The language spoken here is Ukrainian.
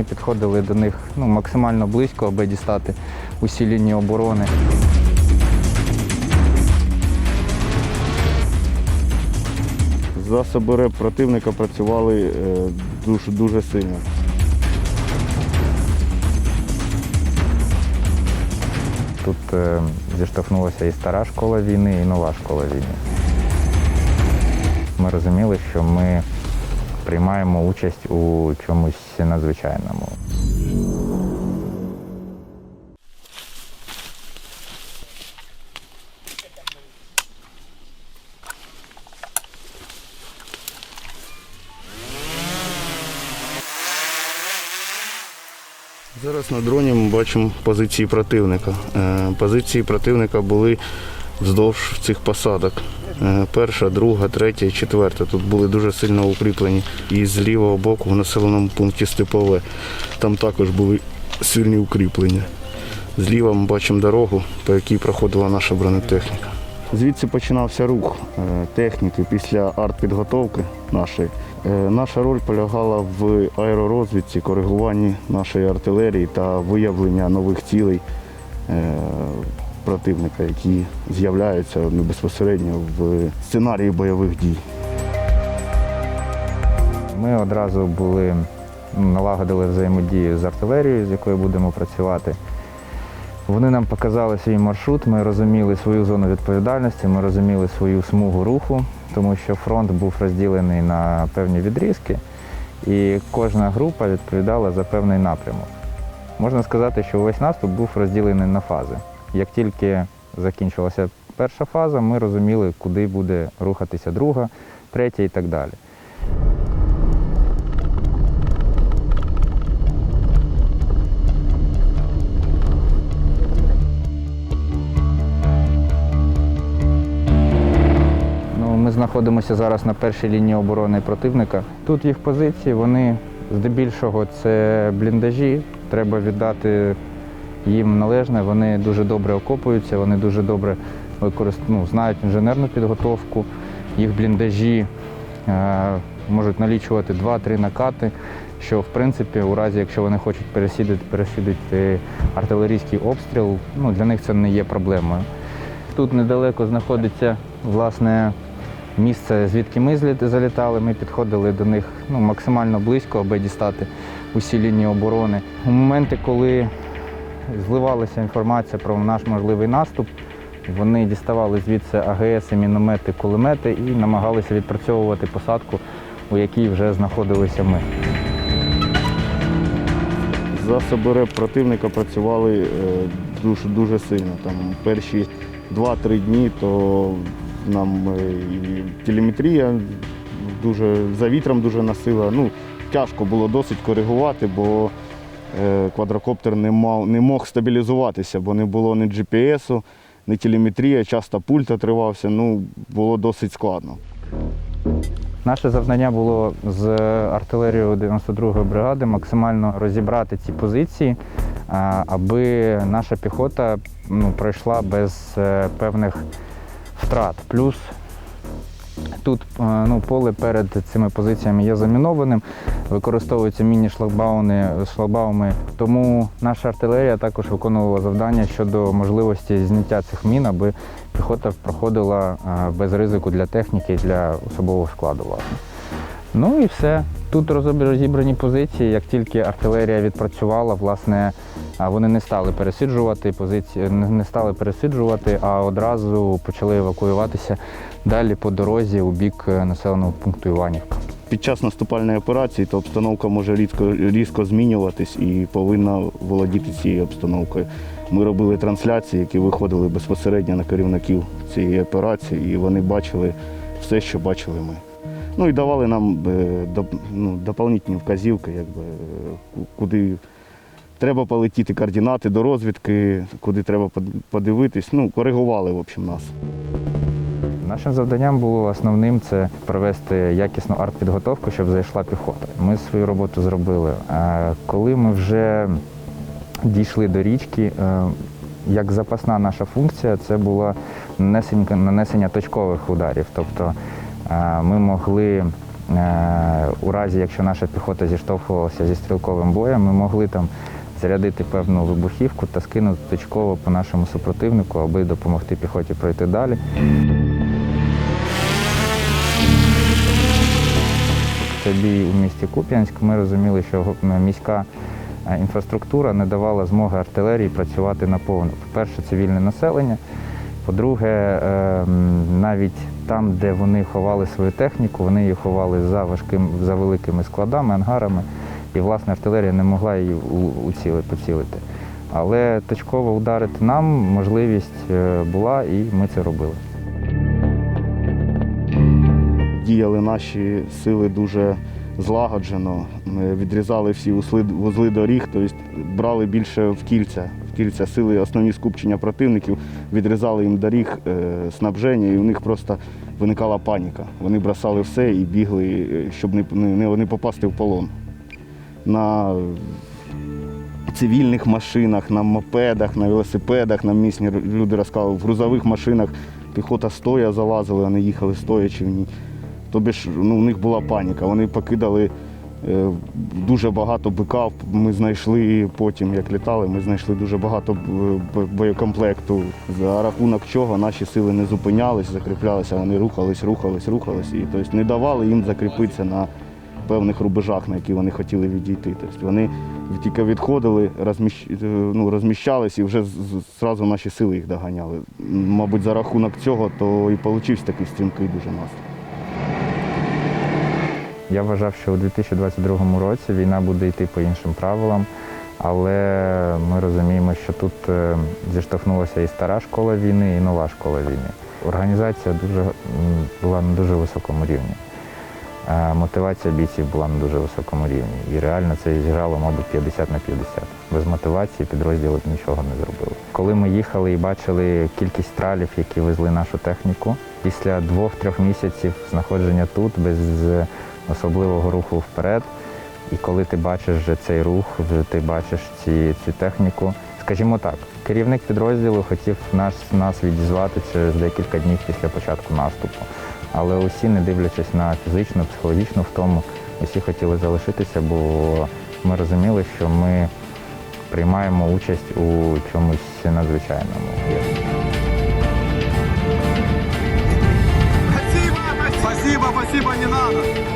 ми підходили до них ну, максимально близько, аби дістати усі лінії оборони. Засоби РЕП противника працювали е, дуже, дуже сильно. Тут е, зіштовхнулася і стара школа війни, і нова школа війни. Ми розуміли, що ми приймаємо участь у чомусь надзвичайному. Зараз на дроні ми бачимо позиції противника. Е, Позиції противника були вздовж цих посадок. Е, Перша, друга, третя і четверта. Тут були дуже сильно укріплені. І з лівого боку в населеному пункті Степове. Там також були сильні укріплення. Зліва ми бачимо дорогу, по якій проходила наша бронетехніка. Звідси починався рух е, техніки після артпідготовки нашої. Е, Наша роль полягала в аеророзвідці, коригуванні нашої артилерії та виявлення нових цілей противника, які з'являються безпосередньо в сценарії бойових дій. Ми одразу були ну, налагодили взаємодію з артилерією, з якою будемо працювати. Вони нам показали свій маршрут, ми розуміли свою зону відповідальності, ми розуміли свою смугу руху, тому що фронт був розділений на певні відрізки, і кожна група відповідала за певний напрямок. Можна сказати, що весь наступ був розділений на фази. Як тільки закінчилася перша фаза, ми розуміли, куди буде рухатися друга, третя і так далі. Ну, ми знаходимося зараз на першій лінії оборони противника. Тут їх позиції, вони здебільшого це бліндажі. Треба віддати їм належне. Вони дуже добре окопуються, вони дуже добре ну, знають інженерну підготовку. Їх бліндажі е, можуть налічувати 2-3 накати, що в принципі, у разі, якщо вони хочуть пересідати, пересідати артилерійський обстріл, ну, для них це не є проблемою. Тут недалеко знаходиться власне місце, звідки ми залітали. Ми підходили до них ну, максимально близько, аби дістати усі лінії оборони. У моменти, коли зливалася інформація про наш можливий наступ, вони діставали звідси АГС, міномети, кулемети і намагалися відпрацьовувати посадку, у якій вже знаходилися ми. Засоби РЕП противника працювали е, дуже, дуже сильно. Там перші 2-3 дні то нам е, і телеметрія дуже за вітром дуже носила. Ну, тяжко було досить коригувати, бо квадрокоптер не, мав, не мог стабілізуватися, бо не було ні GPS, ні телеметрія, часто пульт отривався, ну, було досить складно. Наше завдання було з артилерією 92-ї бригади максимально розібрати ці позиції, аби наша піхота ну, пройшла без е, певних втрат. Плюс тут е, ну, поле перед цими позиціями є замінованим, використовуються міні-шлагбауни, шлагбауми. Тому наша артилерія також виконувала завдання щодо можливості зняття цих мін, аби піхота проходила е, без ризику для техніки і для особового складу. Власне. Ну і все. Тут розібрані позиції. Як тільки артилерія відпрацювала, власне, вони не стали пересиджувати позиції, не не стали пересиджувати, а одразу почали евакуюватися далі по дорозі у бік е, населеного пункту Іванівка. Під час наступальної операції то обстановка може різко, різко змінюватись і повинна володіти цією обстановкою. Ми робили трансляції, які виходили безпосередньо на керівників цієї операції, і вони бачили все, що бачили ми. Ну і давали нам е, ну, доповнительні вказівки, якби, е, куди треба полетіти, координати до розвідки, куди треба подивитись. Ну, коригували в общем, нас. Нашим завданням було основним це провести якісну артпідготовку, щоб зайшла піхота. Ми свою роботу зробили. Коли ми вже дійшли до річки, е, як запасна наша функція, це було нанесення, точкових ударів. Тобто е, ми могли Е, У разі, якщо наша піхота зіштовхувалася зі стрілковим боєм, ми могли там зарядити певну вибухівку та скинути точково по нашому супротивнику, аби допомогти піхоті пройти далі. Бій у місті Куп'янськ. Ми розуміли, що міська е, інфраструктура не давала змоги артилерії працювати наповну. По-перше, цивільне населення. По-друге, е, навіть там, де вони ховали свою техніку, вони її ховали за важким, за великими складами, ангарами, і власне артилерія не могла її у- уціли- поцілити. Але точково ударити нам можливість е, була, і ми це робили. Діяли наші сили дуже злагоджено. Ми відрізали всі вузли, доріг, тобто брали більше в кільця. В кільця сили основні скупчення противників, відрізали їм доріг, е, снабження, і у них просто виникала паніка. Вони бросали все і бігли, е, щоб не, не, не попасти в полон. На цивільних машинах, на мопедах, на велосипедах, нам місні люди розказували, в грузових машинах піхота стоя залазила, вони їхали стоячи в ній. Тобі ж ну, у них була паніка. Вони покидали е, дуже багато бика. Ми знайшли потім, як літали, ми знайшли дуже багато б- боєкомплекту. За рахунок чого наші сили не зупинялись, закріплялися, вони рухались, рухались, рухались. І тобто не давали їм закріпитися на певних рубежах, на які вони хотіли відійти. Тобто вони тільки відходили, розміщ... е, ну, розміщались і вже зразу наші сили їх доганяли. Мабуть, за рахунок цього то і получився такий стрімкий дуже наступ. Я вважав, що у 2022 році війна буде йти по іншим правилам, але ми розуміємо, що тут е, зіштовхнулася і стара школа війни, і нова школа війни. Організація дуже, була на дуже високому рівні. Е, Мотивація бійців була на дуже високому рівні. І реально це зіграло, мабуть, 50 на 50. Без мотивації підрозділи нічого не зробили. Коли ми їхали і бачили кількість тралів, які везли нашу техніку, після двох-трьох місяців знаходження тут без особливого руху вперед. І коли ти бачиш вже цей рух, вже ти бачиш ці, цю техніку. Скажімо так, керівник підрозділу хотів нас, нас відізвати через декілька днів після початку наступу. Але усі, не дивлячись на фізичну, психологічну втому, усі хотіли залишитися, бо ми розуміли, що ми приймаємо участь у чомусь надзвичайному. Спасибо, спасибо, не надо.